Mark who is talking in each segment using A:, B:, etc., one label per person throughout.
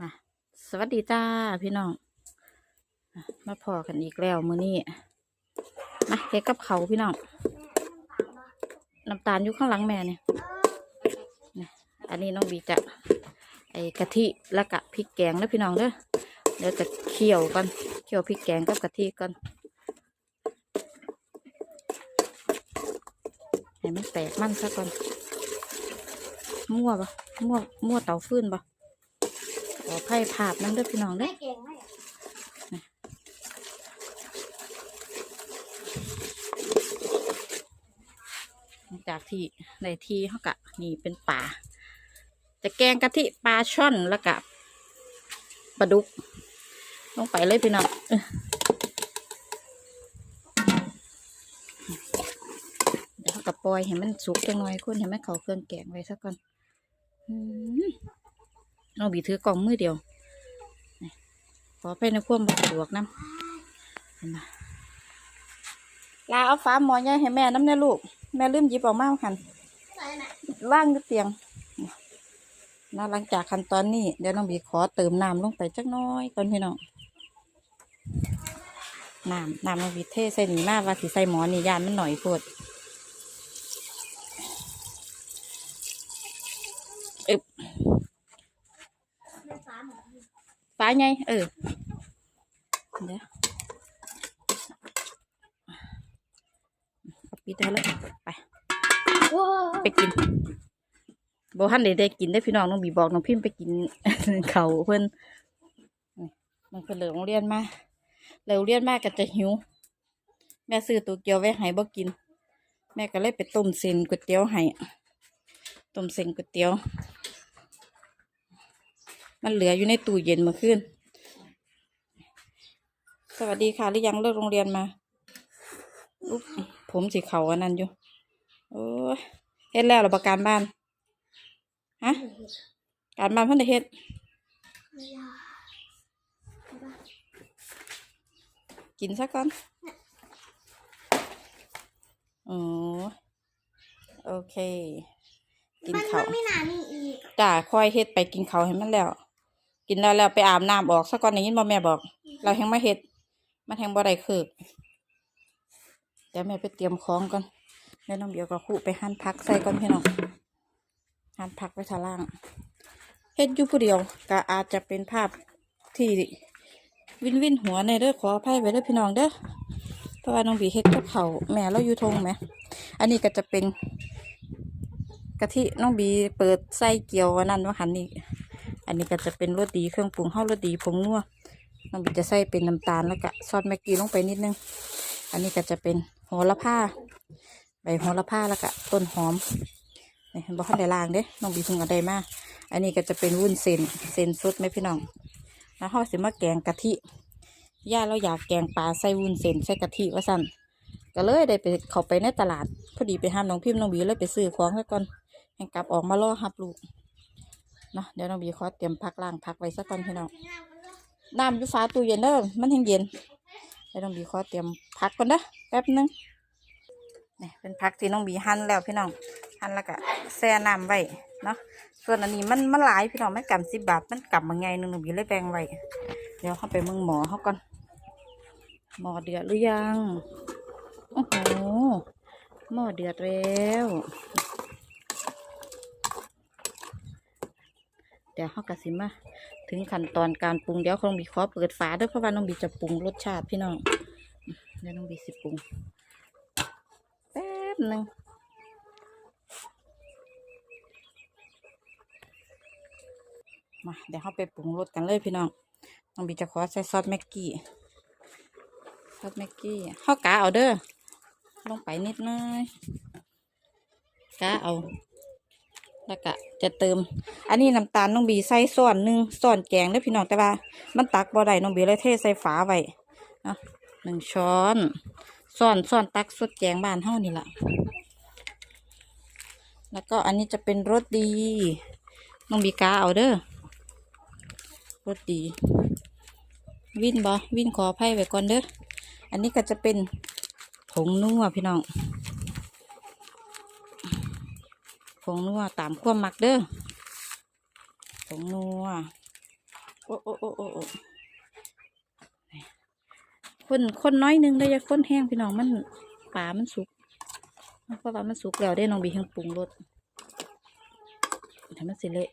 A: มาสวัสดีจ้าพี่น้อง มาพอกันอีกแล้วมื้อนี้มาเฮ็ดกับเขาพี่น้องน้ำตาลอยู่ข้างหลังแม่เนี่ยอันนี้น้องบีจะไอ้กะทิแล้วกะพริกแกงนะพี่น้องเด้อเดี๋ยวจะเคี่ยวก่อนเคี่ยวพริกแกงกับกะทิก่อนให้มันแตกมันซะก่อนมั่วปะมั่วมั่วเตาฟืนปะ อไพ่ภาพนั่นเด้อพี่น้องเด้อ
B: เก่งไหม
A: หลังจากที่ในที่เขากะนี่เป็นป่าจะแกงกะทิปลาช่อนแล้วกะปลาดุก ลงไปเลยพี่น้องเดี๋ยวเขากะปล่อยให้มันสุกจังหน่อยคุณให้มันเขาเครื่องแกงไว้สักก่อน อืมเอาบีถือกล่องมือเดียวขอไปในความสะดวกน้ำเห็นไหมลาเอาฟ้าหมอใหญ่ให้แม่น้ำแน่ลูก แม่ลืมหยิบออกมาหัน
B: ใส่ไหน
A: ว่างอยู่เตียงนะหลังจากขั้นตอนนี้เดี๋ยวน้องบีขอเติมน้ำลงไปจักน้อยก่อนพี่น้องน้ำน้ำน้องบีเทใส่หนีมากว่าสิใส่หมอนี่ยานมันหน่อยโพดบ
B: ไม่ฟ้าหมด
A: ฟ้าไงเออเดี๋ยวเอาปิดได้แล้วไป
B: ว้า
A: ไปกินบอท่านได้ได้กินได้อพี่น้องน้องบีบอกน้องพิมพ์ไปกินเขาวเพื่อนนี่มันเพิ่นเลิกโรงเรียนมาเลิกโรงเรียนมาก็จะหิว แม่ซื้อตัวเกียวไว้ให้บ่กิน แม่ก็เลยไปต้มเส้นก๋วยเตี๋ยวให้ต้มเส้นก๋วยเตี๋ยว มันเหลืออยู่ในตู้เย็นเมื่อคืนสวัสดีค่ะหรือยังเลิกโรงเรียนมาอุ๊บผมสีเขาอันนั้นอยู่โอ้ยเฮ็ดแล้วเหรอประการบ้านฮะการบ้านเพิ่นได้เฮ็ด
B: ไม่ยา
A: กินซะก่อนอ๋อโอเค กิน
B: มัน
A: ข้าว
B: มันไม่นานนี่อีก
A: จ้าค่อยเฮ็ดไปกินข้าวให้มันแล้ว กินแล้วแล้วไปอาบน้ำออกซะก่อนได้ยินบ่แม่บอก เราแฮงมาเฮ็ดมันแฮงบ่ได้คือเดี๋ยวแม่ไปเตรียมของก่อนแล้วน้องเบียวกับคู่ไปหั่นผักใส่ก่อนพี่น้องหั่นผักไว้ทาล่างเฮ็ดอยู่ผู้เดียวก็อาจจะเป็นภาพที่วินวินหัวในเด้อขออภัยไว้เด้อพี่น้องเด้อเพราะว่าน้องบีเฮ็ดกับเขาแม่เราอยู่ทงไหม อันนี้ก็จะเป็นกะทิน้องบีเปิดไส้เกี๊ยวนนั้นว่าหันนี่ อันนี้ก็จะเป็นรสดีเครื่องปรุงข้าวรสดีผงนัวน้องบีจะใส่เป็นน้ำตาลแล้วก็ซอสแม็กกี้ลงไปนิดนึง อันนี้ก็จะเป็นโหระพาใบโหระพาแล้วก็ต้นหอมนี่บอกขั้นใดล่างเด้น้องบีเพิ่งเอาได้มาอันนี้ก็จะเป็นวุ้นเส้นเส้นสดไหมพี่น้องแล้วเขาสิมาแกงกะทิย่าเราอยากแกงปลาใส่วุ้นเส้นใส่กะทิว่าสั่นก็เลยได้ไปเขาไปในตลาด พอดีไปห้ามน้องพิมพ์น้องบีเลยไปซื้อของแล้วก่อนให้กลับออกมารอหับลูก เนาะเดี๋ยวน้องบีขอเตรียมพักล่างพักไว้สักก่อนพี่น้องน้ำอยู่ฟ้าตู้เย็นเด้อมันแห้งเย็นเดี๋ยวน้องบีขอเตรียมพักก่อนนะแป๊บนึงนี่เป็นพักที่น้องบีหั่นแล้วพี่น้องหั่นแล้วก็แช่น้ำไว้เนาะส่วนอันนี้มันมันหลายพี่น้องไม่กำสิบบาทมันกำมาไงหนึ่งหนูบีเลยแบ่งไว้เดี๋ยวเข้าไปมึงหมอเขาก่อนหมอเดือดหรือยังโอ้โหหมอเดือดแล้ว ดี๋ยวเขากระสิมาถึงขั้นตอนการปรุงเดี๋ยวคงบีขอเปิดฝาเด้วยเพราะว่าน้องบีจะปรุงรสชาติพี่น้องเดี๋ยวน้องบีสิปรุงแป๊บหนึ่งมาเดี๋ยวเขาไปปรุงรสกันเลยพี่น้องน้องบีจะขอใส่ซอสแม็กกี้ซอสแม็กกี้เขากาเอาเด้อลงไปนิดหน้อยกาเอา แล้วก็จะเติม อันนี้น้ำตาลน้องบีใส่ส่วนหนึ่งส่วนแกงเด้พี่น้องแต่ว่า มันตักบ่ได้น้องบีเลยเทใส่ฝาไว้เนาะหนึ่งช้อนส่วนส่วนตักสดแกงบ้านเฮานี่แหละแล้วก็อันนี้จะเป็นรสดีน้องบีกาเอาเด้อรสดี วินบอวินขออภัยไว้ก่อนเด้ออันนี้ก็จะเป็นผงนัวพี่น้อง ผ งนัวตามความมักเด้อผงนัวโอ้โอ้โอ้โอ้คนคนน้อยนึงเลยอย่าคนแห้งพี่น้องมันปลามันสุกเพราะว่ามันสุกแล้วได้น้องบีแห้งปรุงรสทำมันสิเละ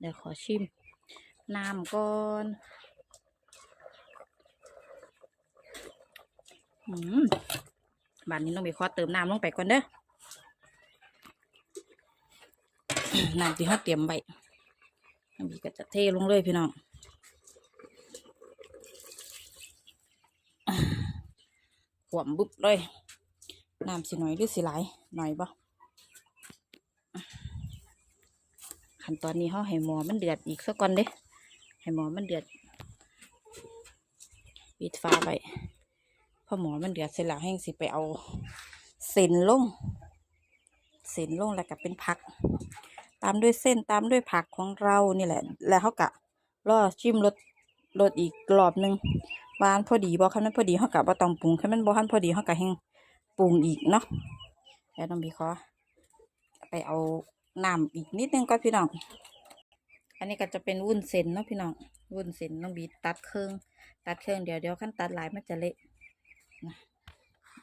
A: เดี๋ยวขอชิมน้ำก่อนอืม บานนี้ต้องไปขอเติมน้ำลงไปก่อนเด้อน้ำที่เขาเตรียมไว้น้ำบีก็จะเทลงเลยพี่น้องขวมบุบเลยน้ำสิหน่อยหรือสิหลายหน่อยบ่ขั้นตอนนี้เขาให้หมอมันเดือดอีกสักก่อนเด้ให้หมอมันเดือดปิดฟ้าไป พอหมอมันเดือดเสร็จแล้วแห้งสิไปเอาเส้นลงเส้นลงแล้วก็เป็นผัก ตามด้วยเส้นตามด้วยผักของเรานี่แหละ แล้วเขากะรอชิมรสรสอีกกรอบหนึ่งหวานพอดีบอกคันมันพอดีเขากะบ่ต้องปรุงคันมันบ่ทันพอดีเขากะแห้งปรุงอีกเนาะแล้วต้องบีขอไปเอาน้ำอีกนิดนึงก่อนพี่น้อง อันนี้ก็จะเป็นวุ้นเส้นเนาะพี่น้อง วุ้นเส้นน้องบีตัดเครื่อง ตัดเครื่องเดี๋ยวเดี๋ยวขั้นตัดหลายมันจะเละ นะ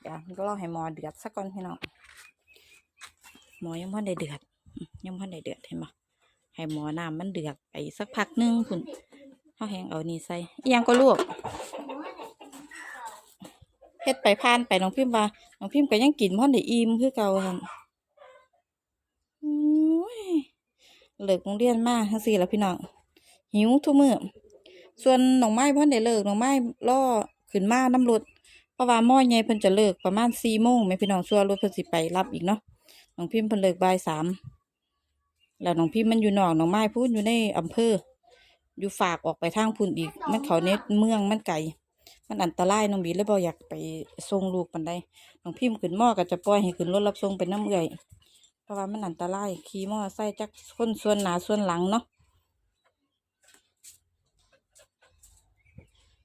A: เดี๋ยวรอให้หมอเดือดสักก่อนพี่น้องหมอยังพ่ได้เดือดยังพ่ได้เดือดเห็นปะให้หมอน้ำมันเดือดไปสักพักนึงคุณเขาแห้งเอานี่ใส่ยังก็ลวกเฮ็ดไปผ่านไปน้องพิมพ์ว่าน้องพิมพ์ก็ยังกินพ่ได้อิ่มคือเก่าค่ะเลิกโรงเรียนมาทั้งสี่แล้วพี่น้องหิวทุกมื้อส่วนน้องไม้พ่นได้เลิกน้องไม้ล่อขึ้นมาน้ำรถ เพราะว่าหม้อใหญ่เพิ่นจะเลิกประมาณสี่โมงแม่พี่น้องส่วรถเพิ่นสิไปรับอีกเนาะน้องพิมพ์เพิ่นเลิกบ่ายสามแล้วน้องพิมพ์มันอยู่นอกน้องไม้พูดอยู่ในอำเภอ อยู่ฝากออกไปทางพุ่นอีก มันเขาเน็ตเมืองมันไกลมันอันตรายน้องบีเลยบ่อยากไปส่งลูกปานใดน้องพิมพ์ขึ้นหม้อก็จะปล่อยให้ขึ้นรถรับส่งเป็นน้ำเอื่อยเพราะว่ามันอันตรายขี่มอไซค์จักคนส่วนหนาส่วนหลังเนาะ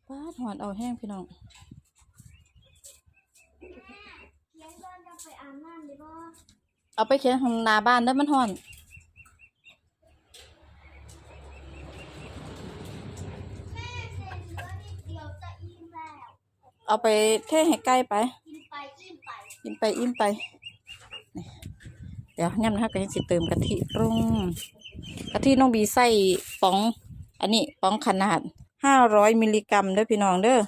A: ป้าดหอนเอาแห้งพี่น้อง
B: เลี้ยงก่อนจะ ไปอาบน้ำดีบ่
A: เอาไปเขียนของนาบ้านเด้อมันห่อน
B: เอา
A: ไปเทให้ใกล้ไป
B: กินไปอิ่มไป
A: อิ่มไปเดี๋ยวย่ำนะคะก็ยังสิเติมกะทิลงกะทิน้องบีใส่ป๋อง อันนี้ป๋องขนาดห้าร้อยมิลลิกรัมเด้อพี่น้องเด้อ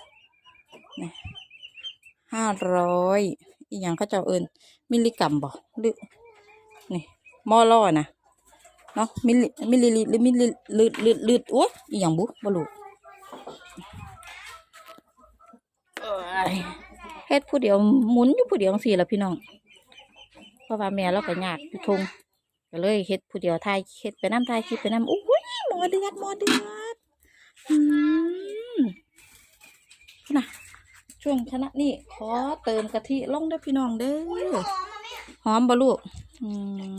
A: ห้าร้อย อีกอย่างเขาเจ้าเอิญมิลลิกรัมบ่หรือนี่มอล่อนะเนาะมิลลิมิลลิลิตรหรือมิลลิลิตรลิตรลิตรโอ้ยอีกอย่างบุบ่รู้เฮ็ดผู้เดียวหมุนอยู่ผู้เดียวสี่ละพี่น้องเพราะว่าแม่เราก็ยากอยู่ทงก็เลยเฮ็ดผู้เดียวถ่ายเฮ็ดไปน้ำถ่ายคลิปไปน้ำโอ้ยหมอเดือดหมอเดือดอืมนะ ช่วงคณะนี้ขอเติมกะทิลงด้อพี่น้องเด้อ
B: หอม
A: บ่ลูกอื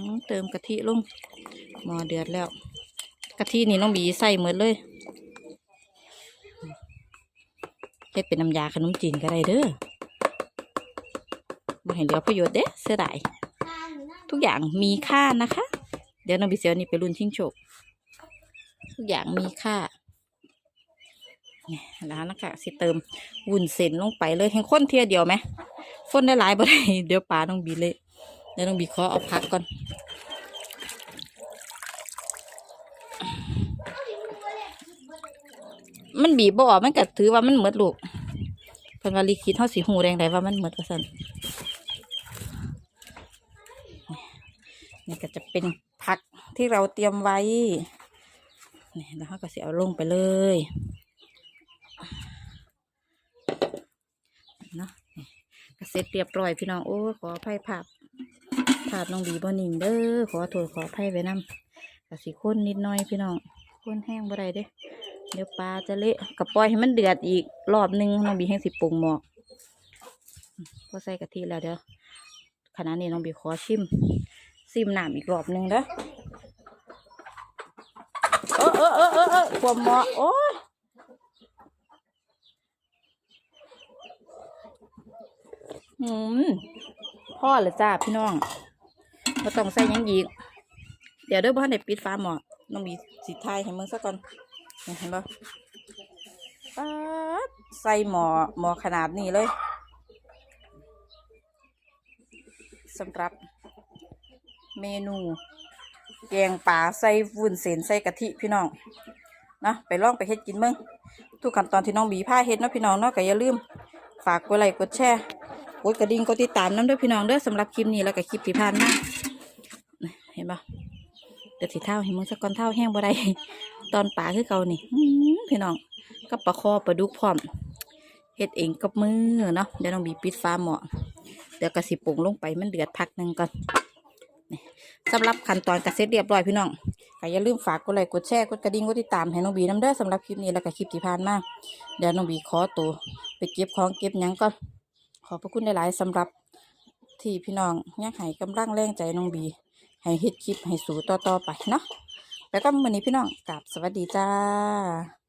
A: มเติมกะทิลงหมอเดือดแล้ว กะทินี่น้องบีใส่หมดเลยเฮ็ดเป็นน้ำยาขนมจีนก็ได้เด้อมาให้เหลือประโยชน์เด้เสียดายทุกอย่างมีค่านะคะ เดี๋ยวน้องบิเซลนี่ไปรุ่นชิงโชคทุกอย่างมีค่า นี่ยแล้วนะคะสิเติมวุ้นเส้นลงไปเลยแห่งข้นเทียเดียวไหมข้นได้หลายบ่ได้เดี๋ยวปลาน้องบีเลยเดี๋ยวน้องบีขอเอาพักก่อนมันบีบบ่อมันก็ถือว่ามันเหมือดลูกเพิ่นว่าลิคิดเฮาสิหูแรงใดว่ามันเหมือดว่าซั่นนี่ก็จะเป็นผักที่เราเตรียมไว้นี่แล้วเราก็เสียเอาลงไปเลย เนาะนี่ก็เสร็จเรียบร้อยพี่น้องโอ้ขออภัยภาพภาพน้องบีบอนิงเด้อขอโทษขออภัยไว้นำกะสิข้นนิดหน่อยพี่น้องข้นแห้งบ่ได้เด้เดี๋ยวปลาจะเละกับปล่อยให้มันเดือดอีกรอบหนึงน้องบีให้งสิปรุงหมอกพอใส่กะทิแล้วเดี๋ยวขณะนี้น้องบีขอชิมซิมน้ำอีกรอบหนึ่งเด้อเออเออเออเออความหมาะโอ้ย อืมพ่อเลยจ้าพี่น้องบ่ต้องใส่ยังอีก เดี๋ยวเด้อบ่ทันได้ปิดฟ้าหม้อน้องบีสิทยให้มึงซะก่อนเห็นบ่ป๊าใส่หม้อหม้อขนาดนี้เลยสำหรับเมนูแกงป่าใส่วุ้นเส้นใส่กะทิพี่น้องนะไปลองไปเฮ็ดกินมืองทุกขั้นตอนที่น้องบีพาเฮ็ดเนาะพี่น้องเนาะก็อย่าลืม ฝากกดไลค์กดแชร์ กดกระดิ่งกดติดตามน้ำด้วยพี่น้องเด้อสำหรับคลิปนี้แล้วก็คลิปที่ผ่านมาเห็นปะเดี๋ยวสิเท้าเห็นมึงสักก่อนเท้าแห้งบ่ได้ตอนป่าคือเก่านี่พี่น้องกับปลาคอปลาดุกพร้อมเฮ็ดเองกับมือเนาะเดี๋ยวน้องบีปิดฟ้าหม้อเดี๋ยวกระสิปรุงลงไปมันเดือดพักหนึ่งก่อนสำหรับขั้นตอนกระเสร็จเรียบร้อยพี่น้องก็อย่าลืมฝากกดไลค์กดแชร์กดกระดิ่งกดติดตามให้น้องบีน้ำเด้อสำหรับคลิปนี้แล้วก็คลิปที่ผ่านมาเดี๋ยวน้องบีขอตัวไปเก็บของเก็บยังก่อน อบพระคุณหลาย ๆสำหรับที่พี่น้องยังให้กำลังแรงใจน้องบี ให้เฮ็ดคลิปให้สู่ต่อๆไปเนาะแล้วก็วันนี้พี่น้องกลับสวัสดีจ้า